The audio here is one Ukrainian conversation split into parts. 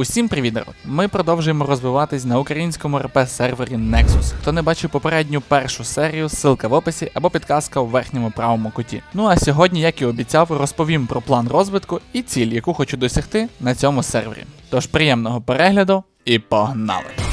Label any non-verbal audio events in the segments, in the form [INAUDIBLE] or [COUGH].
Усім привіт! Ми продовжуємо розвиватись на українському РП сервері Nexus. Хто не бачив попередню першу серію, ссылка в описі або підказка у верхньому правому куті. Ну а сьогодні, як і обіцяв, розповім про план розвитку і ціль, яку хочу досягти на цьому сервері. Тож приємного перегляду і погнали!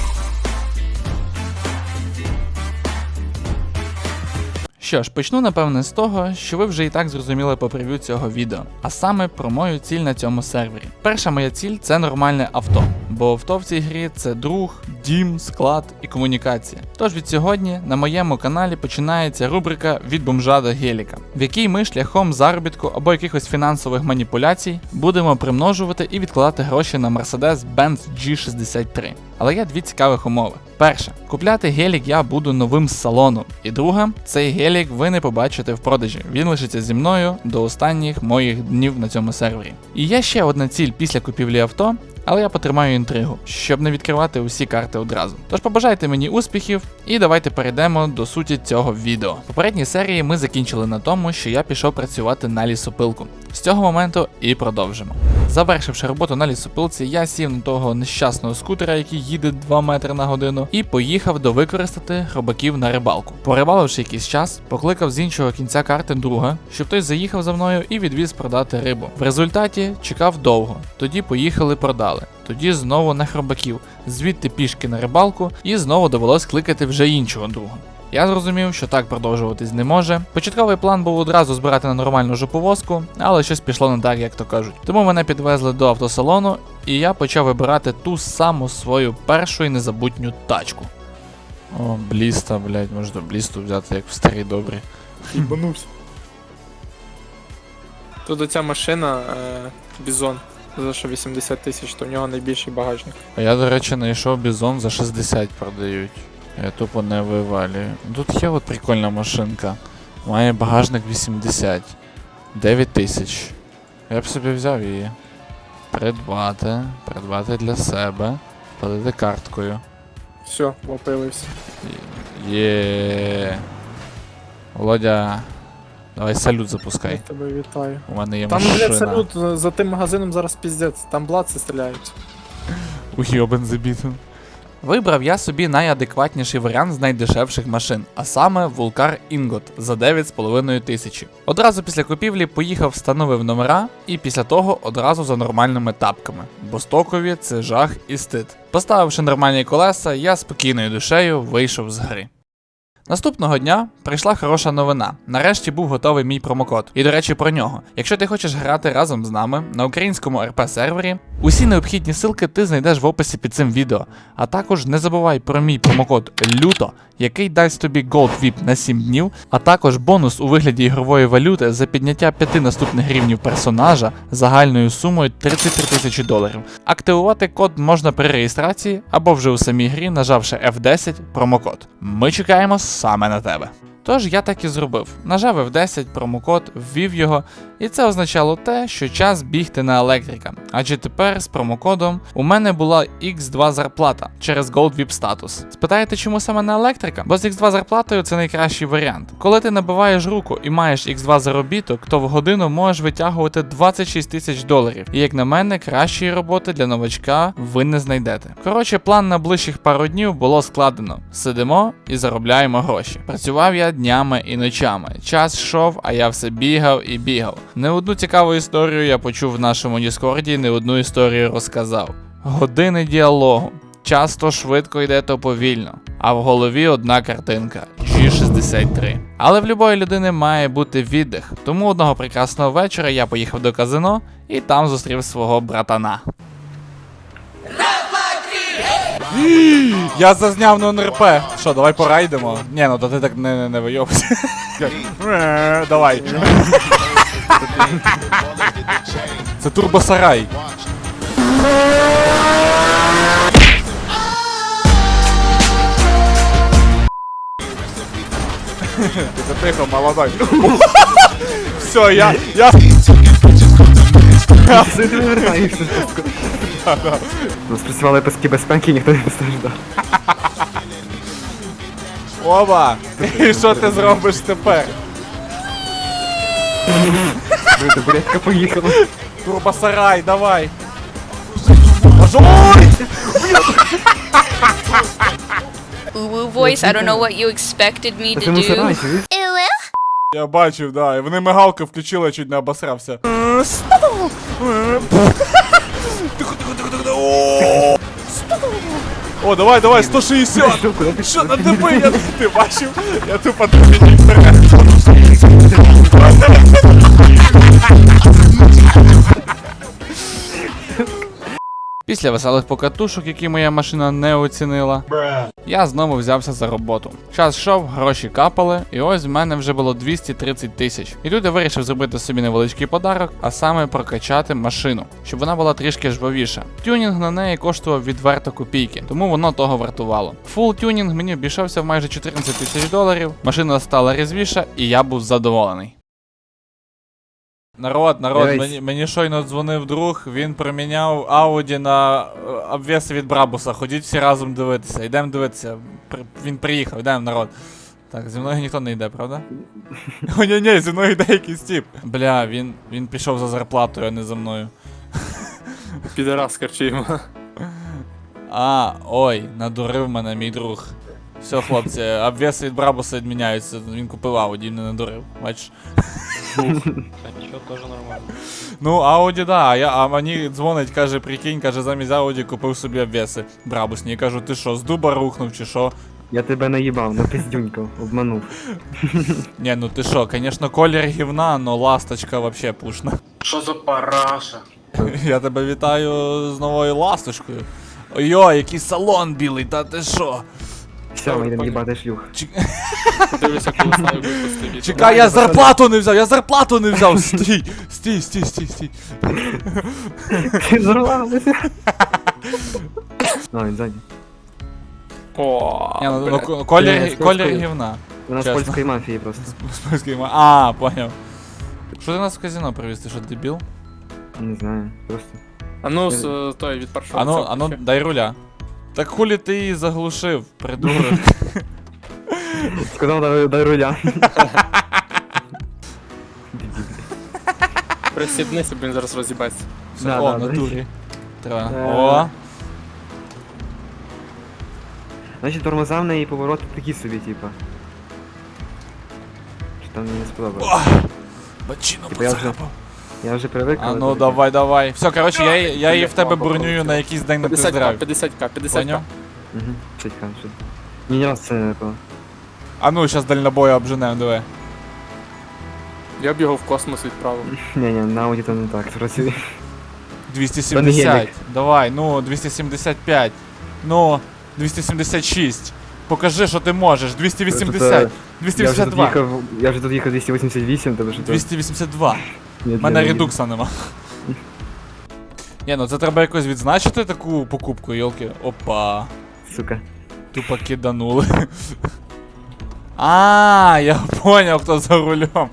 Що ж, почну напевне з того, що ви вже і так зрозуміли по прев'ю цього відео, а саме про мою ціль на цьому сервері. Перша моя ціль це нормальне авто, бо авто в цій грі це друг, дім, склад і комунікація. Тож від сьогодні на моєму каналі починається рубрика від бомжа до геліка, в якій ми шляхом заробітку або якихось фінансових маніпуляцій будемо примножувати і відкладати гроші на Mercedes-Benz G63. Але є дві цікавих умови. Перша, купляти гелік я буду новим з салону. І друга, цей гелік ви не побачите в продажі. Він лишиться зі мною до останніх моїх днів на цьому сервері. І є ще одна ціль після купівлі авто. Але я потримаю інтригу, щоб не відкривати усі карти одразу. Тож побажайте мені успіхів, і давайте перейдемо до суті цього відео. В попередній серії ми закінчили на тому, що я пішов працювати на лісопилку. З цього моменту і продовжимо. Завершивши роботу на лісопилці, я сів на того нещасного скутера, який їде 2 метри на годину, і поїхав до використати хробаків на рибалку. Порибаливши якийсь час, покликав з іншого кінця карти друга, щоб той заїхав за мною і відвіз продати рибу. В результаті чекав довго, тоді поїхали продали. Тоді знову на хробаків, звідти пішки на рибалку, і знову довелось кликати вже іншого друга. Я зрозумів, що так продовжуватись не може. Початковий план був одразу збирати на нормальну жоповозку, але щось пішло не так, як то кажуть. Тому мене підвезли до автосалону, і я почав вибирати ту саму свою першу і незабутню тачку. О, бліста, блядь, можна блісту взяти, як в старій добрі. Їбанувся. Тут оця машина е, Бізон за що 80 тисяч, то в нього найбільший багажник. А я, до речі, знайшов бізон за 60 продають. Я тупо не вивалюю. Тут є от прикольна машинка. Має багажник 80. 9 тисяч. Я б собі взяв її. Придбати. Придбати для себе. Платити карткою. Все, лопилився. Є. Володя. Давай салют запускай. Я тебе вітаю. У мене є Там, машина. блядь, салют за- за тим магазином зараз піздець. Там бладци стріляють. Уйобен забітен. Вибрав я собі найадекватніший варіант з найдешевших машин, а саме Вулкар Інгот за 9,5 тисячі. Одразу після купівлі поїхав, встановив номера, і після того одразу за нормальними тапками, бо стокові це жах і стид. Поставивши нормальні колеса, я спокійною душею вийшов з гри. Наступного дня прийшла хороша новина. Нарешті був готовий мій промокод. І до речі, про нього. Якщо ти хочеш грати разом з нами на українському РП сервері, усі необхідні ссылки ти знайдеш в описі під цим відео. А також не забувай про мій промокод LUTO, який дасть тобі Gold VIP на 7 днів, а також бонус у вигляді ігрової валюти за підняття 5 наступних рівнів персонажа загальною сумою 33 тисячі доларів. Активувати код можна при реєстрації або вже у самій грі, нажавши F10 промокод. Ми чекаємо саме на тебе. Тож я так і зробив. Нажав F10 промокод, ввів його, і це означало те, що час бігти на електрика. Адже тепер з промокодом у мене була X2 зарплата через Gold VIP статус. Спитаєте, чому саме на електрика? Бо з X2 зарплатою це найкращий варіант. Коли ти набиваєш руку і маєш X2 заробіток, то в годину можеш витягувати 26 тисяч доларів. І як на мене, кращої роботи для новачка ви не знайдете. Коротше, план на ближчих пару днів було складено. Сидимо і заробляємо гроші. Працював я днями і ночами. Час йшов, а я все бігав і бігав. Не одну цікаву історію я почув в нашому Діскорді, не одну історію розказав. Години діалогу. Часто швидко йде то повільно, а в голові одна картинка G63. Але в любої людини має бути віддих. Тому одного прекрасного вечора я поїхав до казино і там зустрів свого братана. [GASPS] Я зазняв на НРП. Що, давай порайдемо? Ні, ну то ти так не, не, не вийобся. [LAUGHS] Давай. [LAUGHS] Це турбосарай. Ти затихо, молодой. [LAUGHS] Все, я. я... Ти вертаєшся. Ну, спрацювали паски безпеки, ніхто не постраждав. Оба! І що ти зробиш тепер? Ну, табуретка поїхала. Турбосарай, давай! Ой! Uwu voice. I don't know what you expected me to do. чуєш? Я бачив, да, і вони мигалки включили, чуть не обосрався. О! Давай, давай, 160! Що, на тебе? Я ти бачив? Я тупо тобі вперед. Після веселих покатушок, які моя машина не оцінила, я знову взявся за роботу. Час йшов, гроші капали, і ось в мене вже було 230 тисяч. І люди вирішив зробити собі невеличкий подарок, а саме прокачати машину, щоб вона була трішки жвавіша. Тюнінг на неї коштував відверто копійки, тому воно того вартувало. Фул тюнінг мені обійшовся в майже 14 тисяч доларів. Машина стала різвіша, і я був задоволений. Народ, народ, Дивись. мені, мені щойно дзвонив друг, він проміняв Ауді на е, обвіси від Брабуса. Ходіть всі разом дивитися. Йдемо дивитися. При- він приїхав, йдемо, народ. Так, зі мною ніхто не йде, правда? О, ні, ні, зі мною йде якийсь тіп. Бля, він, він пішов за зарплатою, а не за мною. [LAUGHS] Підарас корчуємо. А, ой, надурив мене мій друг. Все, хлопці, обвіси від Брабуса відміняються. Він купив Ауді, не надурив. Бачиш? [LAUGHS] Ничего, тоже нормально. Ну, Ауді, да, а, я, а мені дзвонить, каже, прикинь, каже, замість Ауді купив собі обвеси брабусні. Я кажу, ти що, з дуба рухнув чи що? Я тебе наїбав, напиздюнькав, обманув. Ні, ну ти що, звісно, колір гівна, но ласточка вообще пушна. Що за параша? [LAUGHS] Я тебе вітаю з новою ласточкою. Ой, який салон білий, та ти що? Все, ми йдемо їбати шлюх. Дивлюся, коли Чекай, я зарплату не взяв, я зарплату не взяв. Стій, стій, стій, стій, стій. Ти зорвалася. А, він ззаді. О, Ні, ну, ну, блядь. ко- колір, Блядь, колір просто- гівна. Вона з Чесно. польської мафії просто. З польської ма- А, поняв. Що ти нас в казино привіз, ти що, дебіл? Не знаю, просто. А ну, з, е, той від першого. Ану, цього ану, ще. дай руля. Так хулі ти її заглушив, придурок. [LAUGHS] Сказав, дай, дай руля. Присібнися, бо він зараз роз'їбається. Все, Да, О, да, на да. турі. Треба. Е. О, Значить, тормоза в неї повороти такі собі, типа. Що там мені не сподобалось. бачино Типа я вже- поцарапав. Я вже привик. А ну давай, давай. Все, коротше, я, її- я її в тебе бронюю на якийсь день на 50к, тест-драйв. 50к, 50к. Поняв? Мгм, чекай, що. Ні, ні раз це не було. А ну, зараз дальнобою обженем, диви. Я б його в космос відправив. [LAUGHS] Ні, ні, на ауді то не так працює. 270. гелік. Давай, ну, 275. Ну, 276. Покажи, що ти можеш. 280. Я вже тут 282. їхав, я вже тут їхав 288, тобто що то... 282. У мене редукса нема. Ні, ну це треба якось відзначити таку покупку, йолки. Опа. Сука. Тупо киданули. А, я поняв, хто за рулем.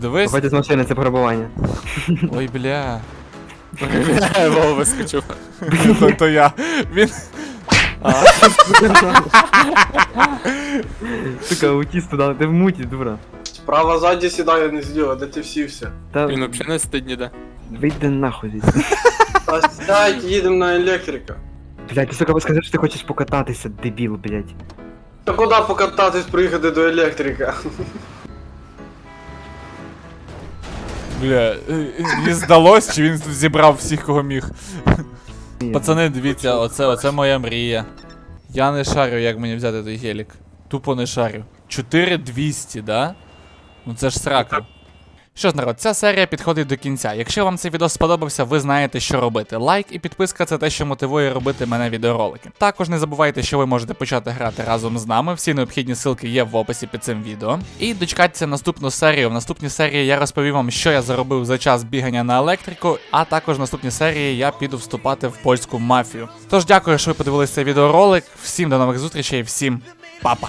Дивись. Виходить з машини, це пограбування. Ой, бля. Вова вискочив. То, то я. Він. Сука, аутіст туди, ти в муті, дура. Справа ззаді сідає, не зліва, де ти всівся. Та Він взагалі не сидить ніде. вийди нахуй звідси. [LAUGHS] Та сядь, їдемо на електрика. Блядь, ти сука, ви сказав, що ти хочеш покататися, дебіл, блядь. Та куди покататись, приїхати до електрика? Бля. е, е, здалось, чи він зібрав всіх, кого міг. Пацани, дивіться, оце, оце моя мрія. Я не шарю, як мені взяти той гелік. Тупо не шарю. 4200, да? Ну це ж срака. Що ж, народ, ця серія підходить до кінця. Якщо вам цей відео сподобався, ви знаєте, що робити. Лайк і підписка це те, що мотивує робити мене відеоролики. Також не забувайте, що ви можете почати грати разом з нами. Всі необхідні ссылки є в описі під цим відео. І дочекайтеся наступну серію. В наступній серії я розповім вам, що я заробив за час бігання на електрику, а також в наступній серії я піду вступати в польську мафію. Тож дякую, що ви подивилися цей відеоролик. Всім до нових зустрічей, всім па-па!